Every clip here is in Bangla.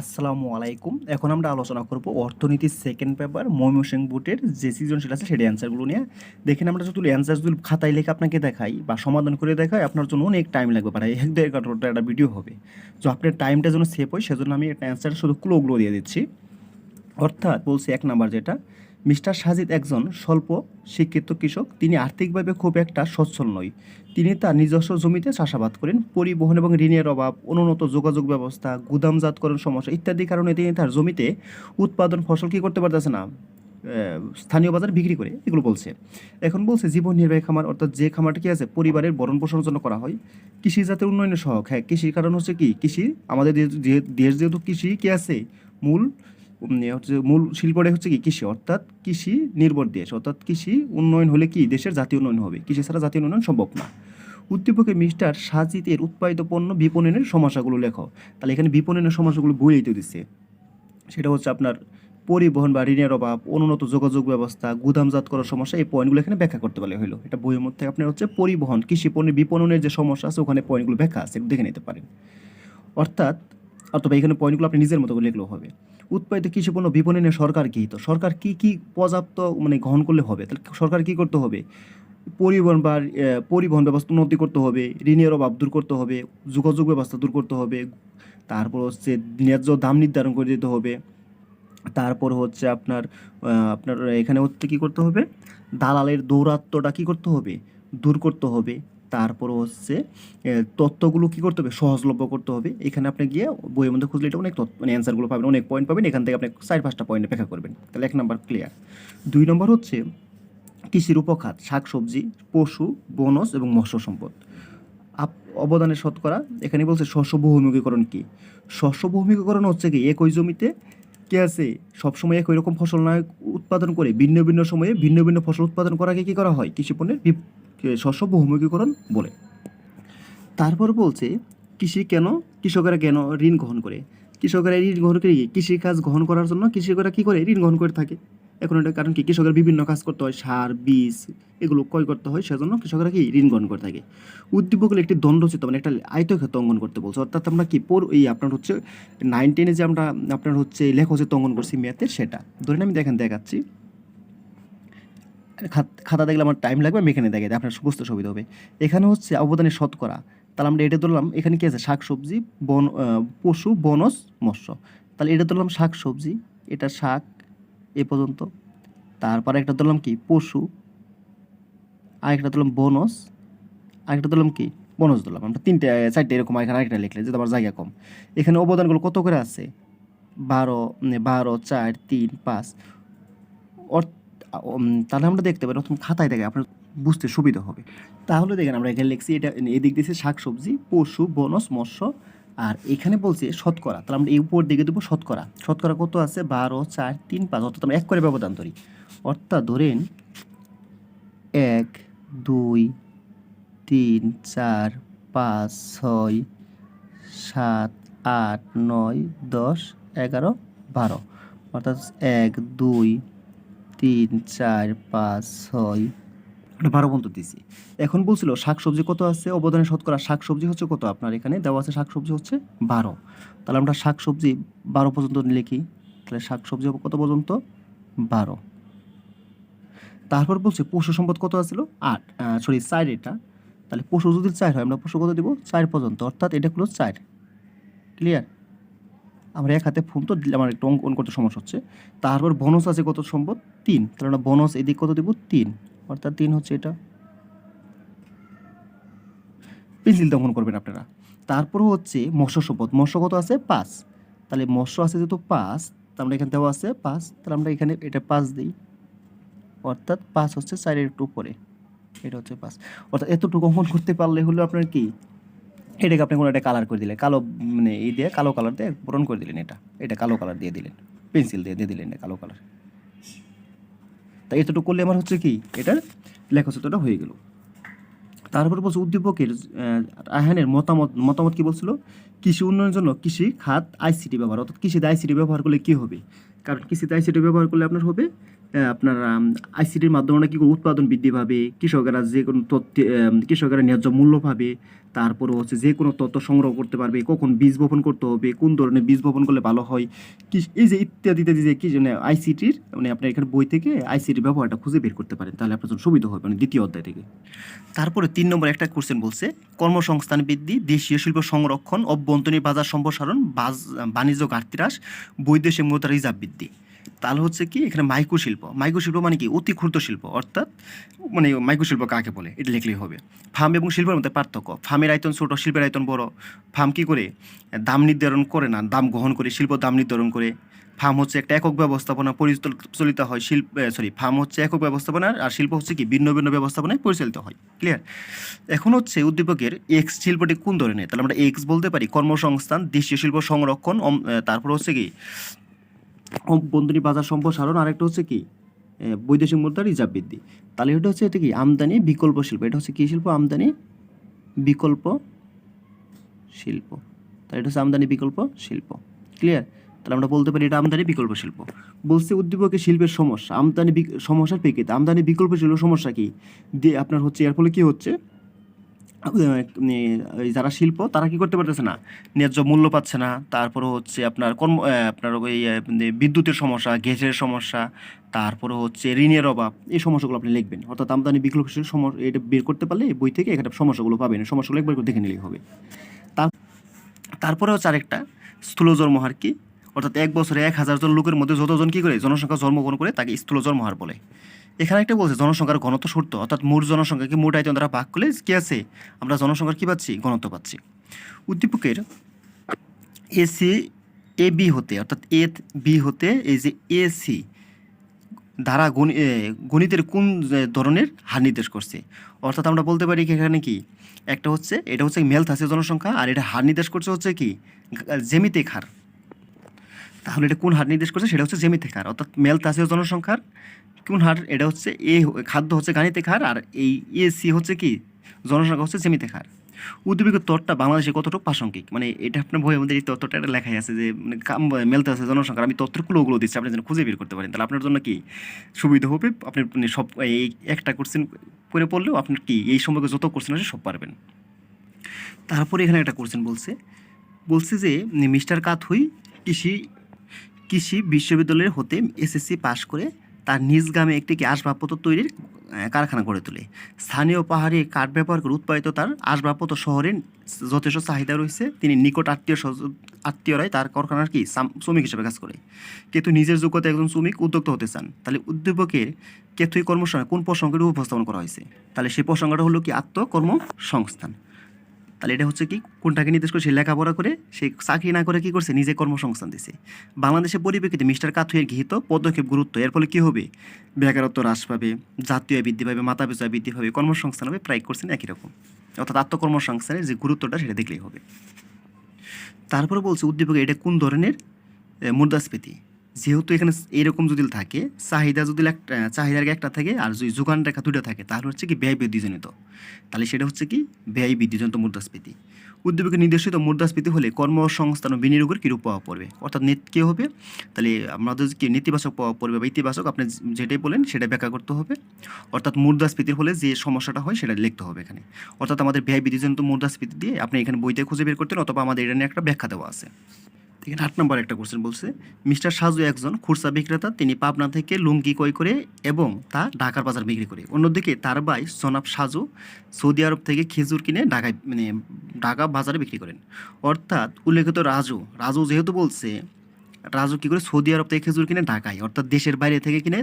আসসালামু আলাইকুম। এখন আমরা আলোচনা করব অর্থনীতির সেকেন্ড পেপার ময়মনসিং বুটের যে সৃজনশীল আছে সেটা অ্যান্সারগুলো নিয়ে। দেখেন আমরা যদি অ্যান্সার যদি খাতায় লেখে আপনাকে দেখাই বা সমাধান করে দেখাই, আপনার জন্য অনেক টাইম লাগবে, প্রায় এক, দেড় ঘণ্টা একটা ভিডিও হবে। তো আপনার টাইমটা যেন সেভ হয়, সেজন্য আমি একটা অ্যান্সার শুধু ক্লোগুলো দিয়ে দিচ্ছি। অর্থাৎ বলছি এক নাম্বার যেটা মিস্টার সাজিদ একজন স্বল্প শিক্ষিত কৃষক। তিনি আর্থিকভাবে খুব একটা সচ্ছল নয় তিনি তার নিজস্ব জমিতে চাষাবাদ করেন। পরিবহন এবং ঋণের অভাব, অনুন্নত যোগাযোগ ব্যবস্থা, গুদামজাতকরণ সমস্যা ইত্যাদি কারণে তিনি তার জমিতে উৎপাদন ফসল কী করতে পারতেছে না স্থানীয় বাজারে বিক্রি করে, এগুলো বলছে। এখন বলছে জীবন নির্বাহী খামার, অর্থাৎ যে খামারটা কি আছে, পরিবারের ভরণ পোষণের জন্য করা হয়। কৃষি জাতের উন্নয়নের সহক হ্যাঁ কৃষির কারণ হচ্ছে কি? কৃষি, আমাদের দেশ- যেহেতু কৃষি কি আছে, মূল হচ্ছে মূল শিল্পটা হচ্ছে কি? কৃষি, অর্থাৎ কৃষি নির্ভর দেশ, অর্থাৎ কৃষি উন্নয়ন হলে কি দেশের জাতীয় উন্নয়ন হবে? কৃষি ছাড়া জাতীয় উন্নয়ন সম্ভব না। উদ্দীপকে মিস্টার সাজিদের উৎপাদিত পণ্য বিপণনের সমস্যাগুলো লেখো। তাহলে এখানে বিপণনের সমস্যাগুলো বইতে দিচ্ছে। সেটা হচ্ছে আপনার পরিবহন বা ঋণের অভাব, অনুন্নত যোগাযোগ ব্যবস্থা, গুদামজাত করার সমস্যা, এই পয়েন্টগুলো এখানে ব্যাখ্যা করতে পারলে হলো এটা বইয়ের মধ্যে আপনার হচ্ছে পরিবহন, কৃষি পণ্যের বিপণনের যে সমস্যা আছে, ওখানে পয়েন্টগুলো ব্যাখ্যা আছে দেখে নিতে পারেন। অর্থাৎ, অথবা এখানে পয়েন্টগুলো আপনি নিজের মতো করে লিখলেও হবে। উৎপাদিত কৃষি পণ্য বিপণনে সরকার কী? তো সরকার কি কি পর্যাপ্ত মানে গ্রহণ করলে হবে? তাহলে সরকার কি করতে হবে? পরিবহন বা পরিবহন ব্যবস্থা উন্নতি করতে হবে ঋণের অভাব দূর করতে হবে, যোগাযোগ ব্যবস্থা দূর করতে হবে, তারপর হচ্ছে ন্যায্য দাম নির্ধারণ করে দিতে হবে, তারপর হচ্ছে আপনার আপনার এখানে হচ্ছে কী করতে হবে? দালালের দৌরাত্মটা কী করতে হবে? দূর করতে হবে তারপর হচ্ছে এ, তথ্যগুলো কী করতে হবে? সহজলভ্য করতে হবে। এখানে আপনি গিয়ে বইয়ের মধ্যে খুঁজলে এটা অনেক তথ্য মানে অ্যান্সারগুলো পাবেন অনেক পয়েন্ট পাবেন। এখান থেকে আপনি চার পাঁচটা পয়েন্টে ব্যাখ্যা করবেন। তাহলে এক নম্বর ক্লিয়ার দুই নম্বর হচ্ছে কৃষির উপখাত শাকসবজি পশু বনজ এবং মৎস্য সম্পদ। আপ অবদানের শতকরা এখানে বলছে শস্য বহুমুখীকরণ কী? শস্য বহুমুখীকরণ হচ্ছে কি? একই জমিতে কে আছে? সবসময় একই রকম ফসল না উৎপাদন করে ভিন্ন ভিন্ন সময়ে ভিন্ন ভিন্ন ফসল উৎপাদন করাকে কী করা হয়? কৃষি পণ্যের শস্য বহুমুখীকরণ বলে। তারপর বলছে, কৃষি কেন? কৃষকেরা কেন ঋণ গ্রহণ করে? কৃষকেরা ঋণ গ্রহণ করে কি? কৃষি কাজ গ্রহণ করার জন্য কৃষকেরা কী করে? ঋণ গ্রহণ করে থাকে। এখন এটা কারণ কি? কৃষকের বিভিন্ন কাজ করতে হয়, সার, বীজ, এগুলো ক্রয় করতে হয়, সেজন্য কৃষকরা কি ঋণ গ্রহণ করে থাকে। উদ্দীপকের একটি দণ্ডচিত্র মানে একটা আয়তক্ষেত্র অঙ্গন করতে বলছে। অর্থাৎ আমরা কি পর এই আপনার হচ্ছে নাইন টেনে যে আমরা আপনার হচ্ছে লেখচিত্র অঙ্কন করছি ম্যাথের, সেটা। ধরেন আমি দেখেন দেখাচ্ছি। খাত- দেখলে আমার টাইম লাগবে আমি এখানে দেখে দিই, আপনার বুঝতে সুবিধা হবে। এখানে হচ্ছে অবদানের শতকরা তাহলে আমরা এটা ধরলাম এখানে কী আছে? শাক সবজি বন পশু বনজ মৎস্য। তাহলে এটা ধরলাম শাক সবজি এটা শাক এ পর্যন্ত। তারপরে একটা ধরলাম কি? পশু আরেকটা ধরলাম বনজ আরেকটা ধরলাম কি? বনজ ধরলাম আমরা তিনটে চারটে এরকম এখানে আরেকটা লিখলে যেহেতু আমার জায়গা কম। এখানে অবদানগুলো কত করে আছে? বারো বারো চার তিন পাঁচ। তাহলে আমরা দেখতে পারি প্রথম খাতায় দেখে আপনার বুঝতে সুবিধা হবে। তাহলে দেখেন আমরা এখানে লিখছি, এটা এদিক দিয়েছে শাক সবজি পশু বনস মৎস্য, আর এখানে বলছে শতকরা। তাহলে আমরা এই উপর দিকে দেবো শতকরা। শতকরা কত আছে? বারো, চার, তিন, পাঁচ, অর্থাৎ আমরা এক করে ব্যবধান ধরি। অর্থাৎ ধরেন এক, দুই, তিন, চার, পাঁচ, ছয়, সাত, আট, নয়, দশ, এগারো, বারো। অর্থাৎ এক, দুই তিন, চার, পাঁচ, ছয়। বারো পর্যন্ত দিছি এখন বলছিল, শাকসবজি কত আছে? অবদানের শতকরা শাকসবজি হচ্ছে কত আপনার এখানে? দেওয়া আছে শাকসবজি হচ্ছে বারো। তাহলে আমরা শাকসবজি বারো পর্যন্ত লিখি তাহলে শাকসবজি কত পর্যন্ত? বারো। তারপর বলছে পশু সম্পদ কত আছিল? আট। সরি চার এটা। তাহলে পশু যদি চার হয়, আমরা পশু কত দিব? চার পর্যন্ত। অর্থাৎ এটা হলো চার। ক্লিয়ার আমরা এক হাতে ফোন তো দিলে আমার একটু অঙ্কন করতে সমস্যা হচ্ছে। তারপর বনস আছে কত সম্পদ তিন। তাহলে আমরা বনস এদিক কত দেব? তিন। অর্থাৎ তিন হচ্ছে এটা। পেন্সিল দমন করবেন আপনারা। তারপর হচ্ছে মৎস্য সম্পদ। মৎস্য কত আছে? পাঁচ। তাহলে মৎস্য আছে যেহেতু পাঁচ তা আমরা এখানে দেওয়া আছে পাঁচ। তাহলে আমরা এখানে এটা পাঁচ দিই। অর্থাৎ পাঁচ হচ্ছে চারের একটু উপরে। এটা হচ্ছে পাঁচ। অর্থাৎ এতটুকু অঙ্কন করতে পারলে হলো আপনার কি? এটাকে আপনি কোনো একটা কালার করে দিলেন কালো মানে এই দিয়ে কালো কালার দিয়ে পূরণ করে দিলেন এটা। এটা কালো কালার দিয়ে দিলেন পেন্সিল দিয়ে দিয়ে দিলেন এটা কালো কালার তা এতটুকু করলে আমার হচ্ছে কি এটার লেখচিত্রটা হয়ে গেল। তারপর বলছে উদ্দীপকের আহ, আহ্বানের মতামত মতামত কী বলছিল? কৃষি উন্নয়নের জন্য কৃষি খাত আইসিটি ব্যবহার অর্থাৎ কৃষিতে আইসিটি ব্যবহার করলে কী হবে? কারণ কৃষিতে আইসিটি ব্যবহার করলে আপনার হবে আপনার আইসিটির মাধ্যমে আমরা কী উৎপাদন বৃদ্ধি পাবে, কৃষকেরা যে কোনো তথ্য কৃষকেরা ন্যায্য মূল্য পাবে তারপরে হচ্ছে যে কোনো তথ্য সংগ্রহ করতে পারবে, কখন বীজ বপন করতে হবে, কোন ধরনের বীজ বপন করলে ভালো হয়, কি, এই যে ইত্যাদি ইত্যাদি যে কি মানে আইসিটির মানে আপনার এখানে বই থেকে আইসিটির ব্যবহারটা খুঁজে বের করতে পারেন, তাহলে আপনার জন্য সুবিধা হবে মানে দ্বিতীয় অধ্যায় থেকে। তারপরে তিন নম্বর একটা কোশ্চেন বলছে, কর্মসংস্থান বৃদ্ধি, দেশীয় শিল্প সংরক্ষণ, অভ্যন্তরীণ বাজার সম্প্রসারণ বাণিজ্য ঘাটতি হ্রাস, বৈদেশিক মুদ্রা রিজার্ভ বৃদ্ধি। তাহলে হচ্ছে কি? এখানে মাইক্রো শিল্প মাইক্রো শিল্প মানে কি? অতি ক্ষুদ্র শিল্প, অর্থাৎ মানে মাইক্রো শিল্প কাকে বলে? এটা লিখলেই হবে। ফার্ম এবং শিল্পের মধ্যে পার্থক্য। ফার্মের আয়তন ছোট, শিল্পের আয়তন বড়। ফার্ম কি করে? দাম নির্ধারণ করে না, দাম গ্রহণ করে, শিল্প দাম নির্ধারণ করে। ফার্ম হচ্ছে একটা একক ব্যবস্থাপনা, পরিচালিত হয় শিল্প সরি ফার্ম হচ্ছে একক ব্যবস্থাপনা আর শিল্প হচ্ছে কি? ভিন্ন ভিন্ন ব্যবস্থাপনায় পরিচালিত হয়। ক্লিয়ার এখন হচ্ছে উদ্দীপকের এক্স শিল্পটি কোন ধরনের? তাহলে আমরা এক্স বলতে পারি কর্মসংস্থান, দেশীয় শিল্প সংরক্ষণ তারপর হচ্ছে কি? বন্ধনী বাজার সম্প্রসারণ, আরেকটা হচ্ছে কি? বৈদেশিক মুদ্রা রিজার্ভ বৃদ্ধি। তাহলে এটা হচ্ছে, এটা কি? আমদানি বিকল্প শিল্প। এটা হচ্ছে কী শিল্প? আমদানি বিকল্প শিল্প। তাহলে এটা হচ্ছে আমদানি বিকল্প শিল্প। ক্লিয়ার তাহলে আমরা বলতে পারি এটা আমদানি বিকল্প শিল্প। বলছে উদ্দীপকে শিল্পের সমস্যা। আমদানি সমস্যার প্রেক্ষিতে আমদানি বিকল্প শিল্প সমস্যা কি? দিয়ে আপনার হচ্ছে, এর ফলে কি হচ্ছে? যারা শিল্প, তারা কি করতে পারতেছে না? ন্যায্য মূল্য পাচ্ছে না। তারপরে হচ্ছে আপনার কর্ম আপনার ওই বিদ্যুতের সমস্যা, গ্যাসের সমস্যা তারপরে হচ্ছে ঋণের অভাব, এই সমস্যাগুলো আপনি লিখবেন। অর্থাৎ আমদানি বিকল্পশীল সমস্যা এটা বের করতে পারলে বই থেকে এখানে সমস্যাগুলো পাবেন। সমস্যাগুলো একবার দেখে নিলেই হবে। তার, তারপরে হচ্ছে আরেকটা, স্থূল জন্মহার কি? অর্থাৎ এক বছরে এক হাজার জন লোকের মধ্যে যতজন কি করে? জনসংখ্যা জন্মগ্রহণ করে, তাকে স্থূল জন্মহার বলে। এখানে একটা বলছে, জনসংখ্যার ঘনত্ব সত্য অর্থাৎ মোট জনসংখ্যাকে মোট আয়তন দ্বারা ভাগ করলে কি আছে? আমরা জনসংখ্যার কি পাচ্ছি? ঘনত্ব পাচ্ছি। উদ্দীপকের এসি এ বি হতে, অর্থাৎ এ বি হতে এই যে এসি দ্বারা গণি- গণিতের কোন ধরনের হার নির্দেশ করছে? অর্থাৎ আমরা বলতে পারি এখানে কি? একটা হচ্ছে, এটা হচ্ছে মেলথাসের জনসংখ্যা, আর এটা হার নির্দেশ করছে হচ্ছে কি? জেমিতিক হার। তাহলে এটা কোন হার নির্দেশ করছে? সেটা হচ্ছে জেমিতিক হার, অর্থাৎ মেলথাসীয় জনসংখ্যার কোন হার? এটা হচ্ছে এ খাদ্য হচ্ছে গাণিতিক হার আর এই এ সি হচ্ছে কি? জনসংখ্যা হচ্ছে জেমিতিক হার। উদ্দীপকের তথ্যটা বাংলাদেশে কতটুকু প্রাসঙ্গিক? মানে এটা আপনার বইয়ের মধ্যে এই তথ্যটা এটা লেখাই আছে যে মানে কাম- মেলতে আছে জনসংখ্যা আমি তথ্যের ওগুলো দিচ্ছি, আপনি যেন খুঁজে বের করতে পারেন। তাহলে আপনার জন্য কি? সুবিধা হবে, আপনি মানে সব এই একটা কোশ্চেন করে পড়লেও আপনার কি এই সম্পর্কে যত কোশ্চেন আছে সব পারবেন। তারপরে এখানে একটা কোশ্চেন বলছে। বলছে যে মিস্টার কাথুই কৃষি কৃষি বিশ্ববিদ্যালয়ের হতে এসএসসি পাশ করে তার নিজ গ্রামে একটি কি আসবাবপত্র তৈরির কারখানা গড়ে তোলে। স্থানীয় পাহাড়ি কাঠ ব্যবহার করে উৎপাদিত তার আসবাবপত্র শহরে যথেষ্ট চাহিদা রয়েছে। তিনি নিকট আত্মীয় আত্মীয়রাই তার কারখানার কি শ্রমিক হিসেবে কাজ করে। কেতু নিজের যোগ্যতা একজন শ্রমিক উদ্যোক্তা হতে চান, তাহলে উদ্যোগের কেতুই কর্মসংস্থান কোন প্রসঙ্গটি উপস্থাপন করা হয়েছে? তাহলে সেই প্রসঙ্গটা হলো কি আত্মকর্মসংস্থান। তাহলে এটা হচ্ছে কি, কোনটাকে নির্দেশ করে সে লেখাপড়া করে, সে চাকরি না করে কি করছে? নিজে কর্মসংস্থান দিছে। বাংলাদেশের পরিপ্রেক্ষিতে মিস্টার কাথুয়ের গৃহীত পদক্ষেপ গুরুত্ব, এর ফলে কি হবে? বেকারত্ব হ্রাস পাবে, জাতীয় বৃদ্ধি পাবে মাতা পিছু বৃদ্ধি পাবে, কর্মসংস্থান হবে, প্রায় করছেন একই রকম। অর্থাৎ আত্মকর্মসংস্থানের যে গুরুত্বটা সেটা দেখলেই হবে। তারপরে বলছে, উদ্দীপক এটা কোন ধরনের? মুদ্রাস্ফীতি। যেহেতু এখানে এরকম যদি থাকে, চাহিদা যদি একটা চাহিদার একটা থাকে আর যদি যোগান রেখা দুটো থাকে, তাহলে হচ্ছে কি ব্যয় বৃদ্ধিজনিত। তাহলে সেটা হচ্ছে কি ব্যয় বৃদ্ধিজনিত মুদ্রাস্ফীতি। উদ্যোগের নির্দেশিত মুদ্রাস্ফীতি হলে কর্মসংস্থান ও বিনিয়োগের কীরূপ প্রভাব পড়বে? অর্থাৎ নেট কী হবে? তাহলে আমাদের কি নেতিবাচক প্রভাব পড়বে বা ইতিবাচক, আপনি যেটাই বলেন সেটা ব্যাখ্যা করতে হবে। অর্থাৎ মুদ্রাস্ফীতির হলে যে সমস্যাটা হয় সেটা লিখতে হবে এখানে। অর্থাৎ আমাদের ব্যয় বৃদ্ধিজনিত মুদ্রাস্ফীতি দিয়ে আপনি এখানে বইতে খুঁজে বের করতেন অথবা আমাদের এটা নিয়ে একটা ব্যাখ্যা দেওয়া আছে। এখানে আট নম্বর একটা কোশ্চেন বলছে, মিস্টার সাজু একজন খুচরা বিক্রেতা, তিনি পাবনা থেকে লুঙ্গি ক্রয় করে এবং তা ঢাকার বাজার বিক্রি করে। অন্যদিকে তার ভাই জনাব সাজু সৌদি আরব থেকে খেজুর কিনে ঢাকায় মানে ঢাকা বাজারে বিক্রি করেন। অর্থাৎ উল্লেখিত রাজু রাজু যেহেতু বলছে, রাজু কী করে সৌদি আরব থেকে খেজুর কিনে ঢাকায়, অর্থাৎ দেশের বাইরে থেকে কিনে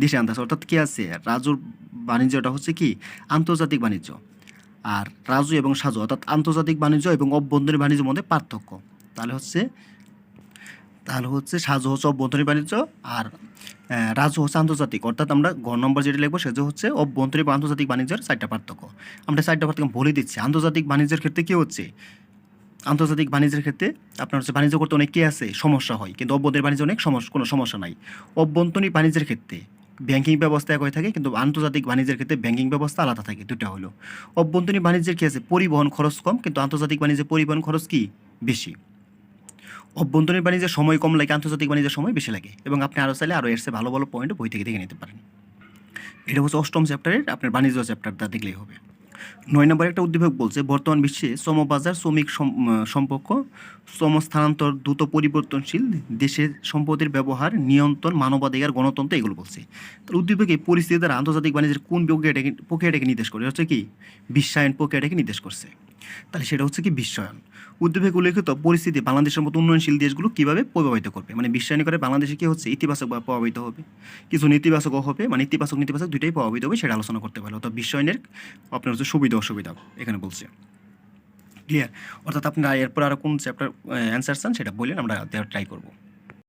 দেশে আনতেছে অর্থাৎ কী আছে? রাজুর বাণিজ্যটা হচ্ছে কি? আন্তর্জাতিক বাণিজ্য। আর রাজু এবং সাজু, অর্থাৎ আন্তর্জাতিক বাণিজ্য এবং অভ্যন্তরীণ বাণিজ্যের মধ্যে পার্থক্য। তাহলে হচ্ছে তাহলে হচ্ছে সাজু হচ্ছে অভ্যন্তরীণ বাণিজ্য আর রাজু হচ্ছে আন্তর্জাতিক। অর্থাৎ আমরা ঘর নম্বর যেটা লিখব সেটা হচ্ছে অভ্যন্তরীণ বা আন্তর্জাতিক বাণিজ্যের চারটা পার্থক্য। আমরা চারটা পার্থক্য বলে দিচ্ছি। আন্তর্জাতিক বাণিজ্যের ক্ষেত্রে কী হচ্ছে? আন্তর্জাতিক বাণিজ্যের ক্ষেত্রে আপনার হচ্ছে বাণিজ্য করতে অনেক কী আছে? সমস্যা হয়। কিন্তু অভ্যন্তরীণ বাণিজ্য অনেক সমস্যা কোনো সমস্যা নাই। অভ্যন্তরীণ বাণিজ্যের ক্ষেত্রে ব্যাংকিং ব্যবস্থা একই থাকে, কিন্তু আন্তর্জাতিক বাণিজ্যের ক্ষেত্রে ব্যাংকিং ব্যবস্থা আলাদা থাকে দুটা হলো। অভ্যন্তরীণ বাণিজ্যের কী আছে পরিবহন খরচ কম, কিন্তু আন্তর্জাতিক বাণিজ্যে পরিবহন খরচ কী? বেশি। অভ্যন্তরীণ বাণিজ্যের সময় কম লাগে, আন্তর্জাতিক বাণিজ্যের সময় বেশি লাগে এবং আপনি আরও চাইলে আরও এর ভালো ভালো পয়েন্ট বই থেকে দেখে নিতে পারেন। এটা হচ্ছে অষ্টম চ্যাপ্টারের আপনার বাণিজ্য চ্যাপ্টারটা দেখলেই হবে। নয় নম্বর একটা উদ্দীপক বলছে, বর্তমান বিশ্বে শ্রমবাজার, শ্রমিক সম- সম্পর্ক, শ্রম স্থানান্তর দ্রুত পরিবর্তনশীল, দেশের সম্পদের ব্যবহার নিয়ন্ত্রণ, মানবাধিকার, গণতন্ত্র এগুলো বলছে। তার উদ্দীপক পরিস্থিতি দ্বারা আন্তর্জাতিক বাণিজ্যের কোন প্রক্রিয়াটাকে প্রক্রিয়াটাকে নির্দেশ করে? হচ্ছে কি? বিশ্বায়ন প্রক্রিয়াটাকে নির্দেশ করছে। তাহলে সেটা হচ্ছে কি বিশ্বায়ন। উদ্যোগে উল্লেখিত পরিস্থিতি বাংলাদেশের মতো উন্নয়নশীল দেশগুলো কীভাবে প্রভাবিত করবে? মানে বিশ্বায়ন করে বাংলাদেশে কী হচ্ছে? ইতিবাচক বা প্রভাবিত হবে। কিছু নেতিবাচকও হবে মানে ইতিবাচক, নেতিবাচক দুইটাই প্রভাবিত হবে সেটা আলোচনা করতে পারল। অর্থাৎ বিশ্বায়নের আপনার হচ্ছে সুবিধা, অসুবিধা এখানে বলছে। ক্লিয়ার অর্থাৎ আপনারা এরপর আরও কোন চ্যাপ্টার অ্যান্সার চান সেটা বললেন, আমরা দেওয়ার ট্রাই করব।